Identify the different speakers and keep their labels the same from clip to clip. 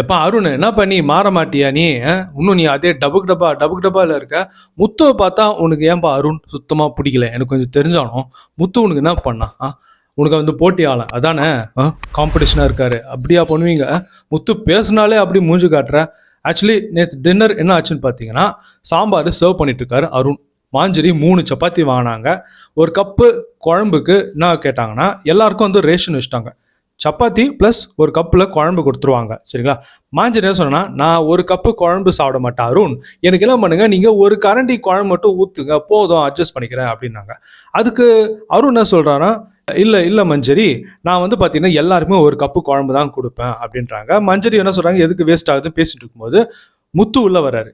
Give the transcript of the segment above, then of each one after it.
Speaker 1: எப்பா அருண் என்ன பண்ணி மாற மாட்டியா நீ இன்னும் நீ அதே டபுக் டப்பா டபுக் டப்பாவில் இருக்க. முத்துவை பார்த்தா உனக்கு ஏன்பா அருண் சுத்தமாக பிடிக்கல? எனக்கு கொஞ்சம் தெரிஞ்சாலும் முத்து உனக்கு என்ன பண்ணா ஆ? உனக்கு வந்து போட்டி ஆள அதானே காம்படிஷனாக இருக்காரு. அப்படியா பண்ணுவீங்க? முத்து பேசுனாலே அப்படி மூஞ்சி காட்டுற. ஆக்சுவலி நேற்று டின்னர் என்ன ஆச்சுன்னு பார்த்தீங்கன்னா சாம்பார் சர்வ் பண்ணிட்டு இருக்காரு அருண். மாஞ்சரி மூணு சப்பாத்தி வாங்கினாங்க. ஒரு கப்பு குழம்புக்கு என்ன கேட்டாங்கன்னா எல்லாருக்கும் வந்து ரேஷன் வச்சுட்டாங்க. சப்பாத்தி ப்ளஸ் ஒரு கப்பில் குழம்பு கொடுத்துருவாங்க. சரிங்களா? மாஞ்சரி என்ன சொன்னா நான் ஒரு கப்பு குழம்பு சாப்பிட மாட்டேன் அருண். எனக்கு என்ன பண்ணுங்க நீங்கள் ஒரு கரண்டி குழம்பு மட்டும் ஊற்றுங்க போதும் அட்ஜஸ்ட் பண்ணிக்கிறேன் அப்படின்னாங்க. அதுக்கு அருண் என்ன சொல்கிறான்னா இல்லை இல்லை மஞ்சரி நான் வந்து பார்த்தீங்கன்னா எல்லாருமே ஒரு கப்பு குழம்பு தான் கொடுப்பேன் அப்படின்றாங்க. மஞ்சரி என்ன சொல்கிறாங்க எதுக்கு வேஸ்ட் ஆகுதுன்னு பேசிட்டு இருக்கும்போது முத்து உள்ள வர்றாரு.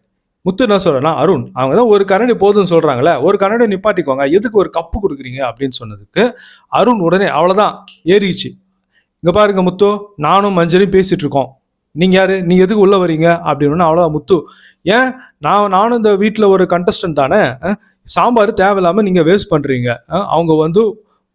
Speaker 1: முத்து என்ன சொல்றேன்னா அருண் அவங்க தான் ஒரு கரண்டி போதும்னு சொல்றாங்களே ஒரு கரண்டி நிப்பாட்டிக்கோங்க எதுக்கு ஒரு கப்பு கொடுக்குறீங்க? அப்படின்னு சொன்னதுக்கு அருண் உடனே அவ்வளோதான் ஏறிச்சு இங்கே பாருங்க முத்து நானும் மஞ்சரியும் பேசிகிட்டு இருக்கோம் நீங்கள் யார்? நீங்க எதுக்கு உள்ளே வரீங்க அப்படின்னு அவ்வளோ முத்து. ஏன்? நான் நானும் இந்த வீட்டில் ஒரு கண்டஸ்டன்ட் தானே? சாம்பார் தேவையில்லாமல் நீங்கள் வேஸ்ட் பண்ணுறீங்க அவங்க வந்து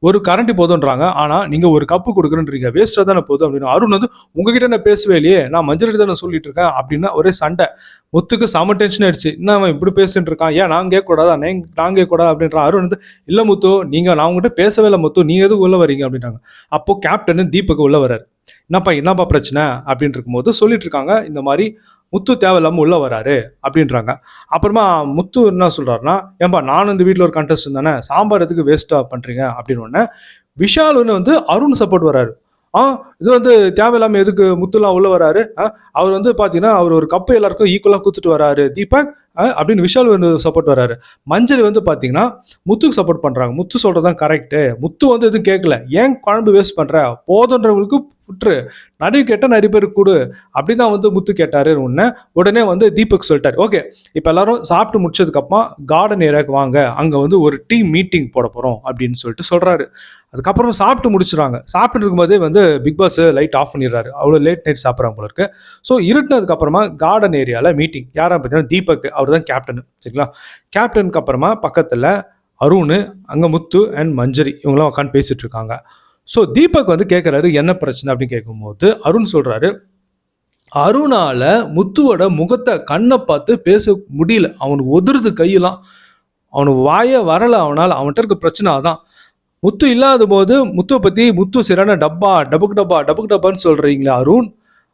Speaker 1: ஒரு கரண்ட் போதுன்றாங்க. ஆனால் நீங்கள் ஒரு கப்பு கொடுக்குறேன்றீங்க. வேஸ்ட்டாக தானே போதும் அப்படின்னு. அருண் வந்து உங்ககிட்ட நான் பேசவே இல்லையே. நான் மஞ்சள் தானே சொல்லிட்டு இருக்கேன். அப்படின்னா ஒரே சண்டை. முத்துக்கு செம டென்ஷன் ஆயிடுச்சு. என்ன அவன் இப்படி பேசிட்டு இருக்கான்? ஏன் நான் கேட்கக்கூடாதா? நான் நான் கேட்கக்கூடாது? அப்படின்ற அருண் வந்து இல்லை முத்து நீங்கள் நான் உங்ககிட்ட பேசவே இல்லை முத்து. நீ எதுவும் உள்ள வரீங்க? அப்படின்றாங்க. அப்போ கேப்டன் தீபக் உள்ள வராரு என்னப்பா என்னப்பா பிரச்சனை? அப்படின்னு இருக்கும்போது சொல்லிட்டு இருக்காங்க இந்த மாதிரி முத்து தேவையில்லாமல் உள்ளே வராரு அப்படின்றாங்க. அப்புறமா முத்து என்ன சொல்கிறாருன்னா ஏன்பா நானும் இந்த வீட்டில் ஒரு கண்டஸ்ட் தானே சாம்பார் எதுக்கு வேஸ்ட்டாக பண்ணுறீங்க அப்படின்னு விஷால் விஷாலுன்னு வந்து அருண் சப்போர்ட் வராரு. ஆ இது வந்து தேவையில்லாமல் எதுக்கு முத்துலாம் உள்ள வராரு? அவர் வந்து பார்த்தீங்கன்னா அவர் ஒரு கப்பு எல்லாருக்கும் ஈக்குவலாக கொடுத்துட்டு வராரு. தீபக் அப்படின்னு விஷால் வந்து சப்போர்ட் வராரு மஞ்சள் வந்து பார்த்தீங்கன்னா முத்துக்கு சப்போர்ட் பண்ணுறாங்க முத்து சொல்றதுதான் கரெக்டு முத்து வந்து எதுவும் கேட்கல ஏன் குழம்பு வேஸ்ட் பண்ணுற போதுன்றவங்களுக்கு விட்டுரு நடுவு கேட்டால் நிறைய பேருக்கு கொடு. அப்படிதான் வந்து முத்து கேட்டாரு உடனே உடனே வந்து தீபக் சொல்லிட்டாரு. ஓகே இப்போ எல்லாரும் சாப்பிட்டு முடிச்சதுக்கப்புறம் கார்டன் ஏரியாவுக்கு வாங்க. அங்கே வந்து ஒரு டீம் மீட்டிங் போட போகிறோம் அப்படின்னு சொல்லிட்டு சொல்கிறாரு அதுக்கப்புறம் சாப்பிட்டு முடிச்சுறாங்க சாப்பிட்டு இருக்கும்போதே வந்து பிக் பாஸ் லைட் ஆஃப் பண்ணிடுறாரு. அவ்வளோ லேட் நைட் சாப்பிட்றாங்க போல இருக்கு. ஸோ இருட்டினதுக்கப்புறமா கார்டன் ஏரியாவில் மீட்டிங் யாரா பார்த்தீங்கன்னா தீபக் அவர் தான் கேப்டன் சரிங்களா? கேப்டனுக்கு அப்புறமா பக்கத்தில் அருண் அங்கே முத்து அண்ட் மஞ்சரி இவங்களாம் உட்காந்து பேசிகிட்டு இருக்காங்க. ஸோ தீபக் வந்து கேட்குறாரு என்ன பிரச்சனை? அப்படின்னு கேட்கும்போது அருண் சொல்கிறாரு அருணால முத்துவோட முகத்தை கண்ணை பார்த்து பேச முடியல. அவனுக்கு ஒதுருது கையெல்லாம். அவனுக்கு வாயே வரலை. அவனால் அவன்கிட்ட இருக்க பிரச்சனை அதான். முத்து இல்லாத போது முத்துவை பற்றி முத்து சரியான டப்பா டபுக் டப்பா டபுக் டப்பான்னு சொல்கிறீங்களா அருண்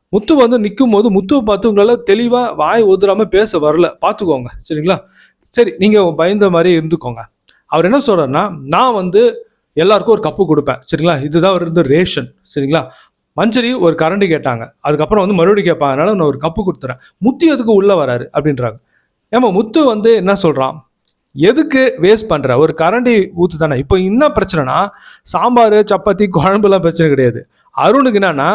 Speaker 1: முத்து வந்து நிற்கும் போது முத்துவை பார்த்து உங்களால் தெளிவாக வாய் ஒதுராம பேச வரல. பார்த்துக்கோங்க. சரிங்களா? சரி நீங்கள் பயந்த மாதிரி இருந்துக்கோங்க. அவர் என்ன சொல்கிறாருன்னா நான் வந்து எல்லாருக்கும் ஒரு கப்பு கொடுப்பேன். சரிங்களா? இதுதான் அவர் இருந்து ரேஷன் சரிங்களா? மஞ்சரி ஒரு கரண்டி கேட்டாங்க. அதுக்கப்புறம் வந்து மறுபடியும் கேட்பாங்க அதனால நான் ஒரு கப்பு கொடுத்துறேன். முத்து எதுக்கு உள்ளே வராரு? அப்படின்றாங்க. ஏமா முத்து வந்து என்ன சொல்கிறான் எதுக்கு வேஸ்ட் பண்ணுற ஒரு கரண்டி ஊற்று தானே. இப்போ என்ன பிரச்சனைனா சாம்பார் சப்பாத்தி குழம்புலாம் பிரச்சனை கிடையாது. அருணுக்கு என்னன்னா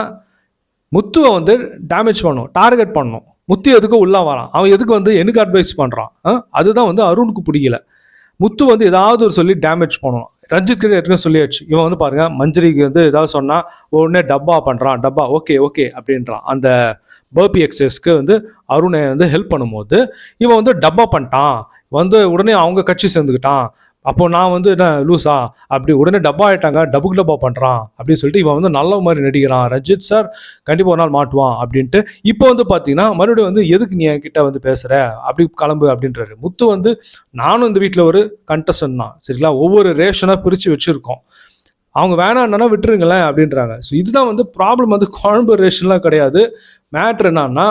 Speaker 1: முத்துவை வந்து டேமேஜ் பண்ணும் டார்கெட் பண்ணும். முத்து எதுக்கு உள்ளே வரான்? அவன் எதுக்கு வந்து எனக்கு அட்வைஸ் பண்ணுறான் அதுதான் வந்து அருணுக்கு பிடிக்கல முத்து வந்து ஏதாவது ஒரு சொல்லி டேமேஜ் பண்ணணும் ரஞ்சித் கிட்ட ஏற்கனவே சொல்லியாச்சு. இவன் வந்து பாருங்க மஞ்சரிக்கு வந்து ஏதாவது சொன்னால் உடனே டப்பா பண்ணுறான் டப்பா ஓகே ஓகே அப்படின்றான். அந்த பர்பி எக்ஸஸ்க்கு வந்து அருணை வந்து ஹெல்ப் பண்ணும்போது இவன் வந்து டப்பா பண்ணிட்டான். வந்து உடனே அவங்க கட்சி சேர்ந்துக்கிட்டான். அப்போ நான் வந்து என்ன லூசா? அப்படி உடனே டப்பா ஆயிட்டாங்க. டபுக்கு டப்பா பண்ணுறான் அப்படின்னு சொல்லிட்டு இவன் வந்து நல்ல மாதிரி நடிக்கிறான். ரஞ்சித் சார் கண்டிப்பாக ஒரு நாள் மாட்டுவான் அப்படின்ட்டு. இப்போ வந்து பார்த்தீங்கன்னா மறுபடியும் வந்து எதுக்கு நீ என்கிட்ட வந்து பேசுகிற அப்படி கிளம்பு அப்படின்றாரு. முத்து வந்து நானும் இந்த வீட்டில் ஒரு கண்டஸ்டன் தான். சரிங்களா? ஒவ்வொரு ரேஷனாக பிரித்து வச்சுருக்கோம். அவங்க வேணான்னா விட்டுருங்களேன் அப்படின்றாங்க. ஸோ இதுதான் வந்து ப்ராப்ளம் வந்து குழம்பு ரேஷன்லாம் கிடையாது. மேட்ரு என்னன்னா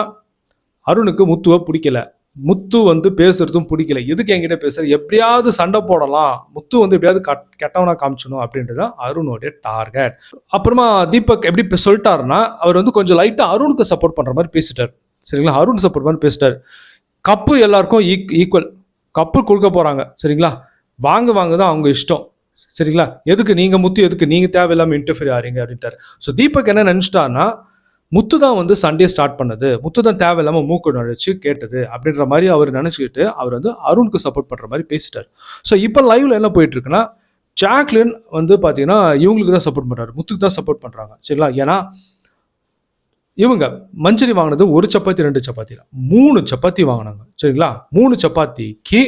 Speaker 1: அருணுக்கு முத்துவை பிடிக்கல. முத்து வந்து பேசுறதும் பிடிக்கல. எதுக்கு என்கிட்ட பேசுற? எப்படியாவது சண்டை போடலாம். முத்து வந்து எப்படியாவது கட் கெட்டவனா காமிச்சணும் அப்படின்றது தான் அருணோடைய டார்கெட். அப்புறமா தீபக் எப்படி சொல்லிட்டாருன்னா அவர் வந்து கொஞ்சம் லைட்டா அருணுக்கு சப்போர்ட் பண்ற மாதிரி பேசிட்டார். சரிங்களா? அருண் சப்போர்ட் மாதிரி பேசிட்டார். கப்பு எல்லாருக்கும் ஈக்குவல் கப்பு கொடுக்க போறாங்க. சரிங்களா? வாங்க வாங்க தான் அவங்க இஷ்டம். சரிங்களா? எதுக்கு? நீங்க முத்து எதுக்கு? நீங்க தேவையில்லாம இன்டர்ஃபியர் ஆறீங்க அப்படின்ட்டாரு. ஸோ தீபக் என்ன நினைச்சிட்டாருன்னா முத்து தான் வந்து சண்டே ஸ்டார்ட் பண்ணது. முத்து தான் தேவையில்லாமல் மூக்கு நுழைச்சு கேட்டது அப்படின்ற மாதிரி அவர் நினச்சிக்கிட்டு அவர் வந்து அருணுக்கு சப்போர்ட் பண்ணுற மாதிரி பேசிட்டார். ஸோ இப்போ லைவ்ல என்ன போயிட்டு இருக்குன்னா ஜாக்லின் வந்து பார்த்தீங்கன்னா இவங்களுக்கு தான் சப்போர்ட் பண்ணுறாரு முத்துக்கு தான் சப்போர்ட் பண்ணுறாங்க சரிங்களா? ஏன்னா இவங்க மஞ்சரி வாங்கினது ஒரு சப்பாத்தி ரெண்டு சப்பாத்தி மூணு சப்பாத்தி வாங்கினாங்க. சரிங்களா? மூணு சப்பாத்திக்கு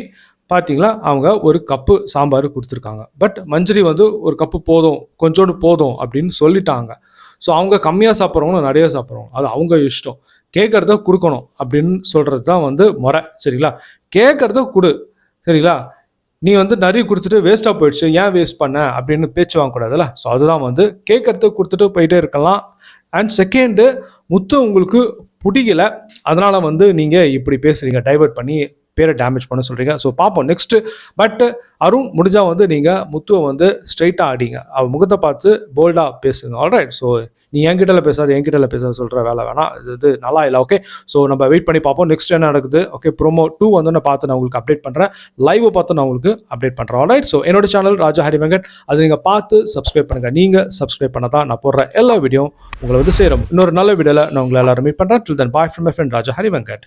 Speaker 1: பார்த்தீங்களா அவங்க ஒரு கப்பு சாம்பார் கொடுத்துருக்காங்க. பட் மஞ்சரி வந்து ஒரு கப்பு போதும் கொஞ்சோண்டு போதும் அப்படின்னு சொல்லிட்டாங்க. ஸோ அவங்க கம்மியாக சாப்பிட்றவங்களும் நிறைய சாப்பிட்றவங்க. அது அவங்க இஷ்டம். கேட்குறத கொடுக்கணும் அப்படின்னு சொல்கிறது தான் வந்து முறை சரிங்களா? கேட்குறத கொடு சரிங்களா? நீ வந்து நிறைய கொடுத்துட்டு வேஸ்ட்டாக போயிடுச்சு ஏன் வேஸ்ட் பண்ண? அப்படின்னு பேச்சு வாங்கக்கூடாதுல்ல? ஸோ அதுதான் வந்து கேட்குறத கொடுத்துட்டு போயிட்டே இருக்கலாம். அண்ட் செகண்டு முத்து உங்களுக்கு பிடிக்கல அதனால் வந்து நீங்கள் இப்படி பேசுறீங்க டைவர்ட் பண்ணி பேரை டேமேஜ் பண்ண சொல்கிறீங்க ஸோ பார்ப்போம். நெக்ஸ்ட்டு பட் அருண் முடிஞ்சால் வந்து நீங்கள் முத்துவை வந்து ஸ்ட்ரைட்டாக ஆடிங்க அவள் முகத்தை பார்த்து போல்டாக பேசுங்க. ஆல்ரைட் ஸோ நீ என்கிட்டல பேசாத என்கிட்டல பேசாத சொல்கிற வேலை வேணாம். இது இது நல்லா இல்லை. ஓகே ஸோ நம்ம வெயிட் பண்ணி பார்ப்போம். நெக்ஸ்ட் என்ன நடக்குது? ஓகே ப்ரோமோ டூ வந்து நான் பார்த்து நான் உங்களுக்கு அப்டேட் பண்ணுறேன் லைவ் பார்த்து நான் உங்களுக்கு அப்டேட் பண்ணுறேன் ஆல்ரைட் ஸோ என்னோட சேனல் ராஜா ஹரி வெங்கட் அது நீங்கள் பார்த்து சப்ஸ்கிரைப் பண்ணுங்கள் நீங்கள் சப்ஸ்கிரைப் பண்ண தான் நான் போடுற எல்லா வீடியோ உங்களை வந்து சேரும். இன்னொரு நல்ல வீடியோவில் நான் உங்களை எல்லாரும் மீட் பண்ணுறேன் till then bye from my friend Raja Hari Venkat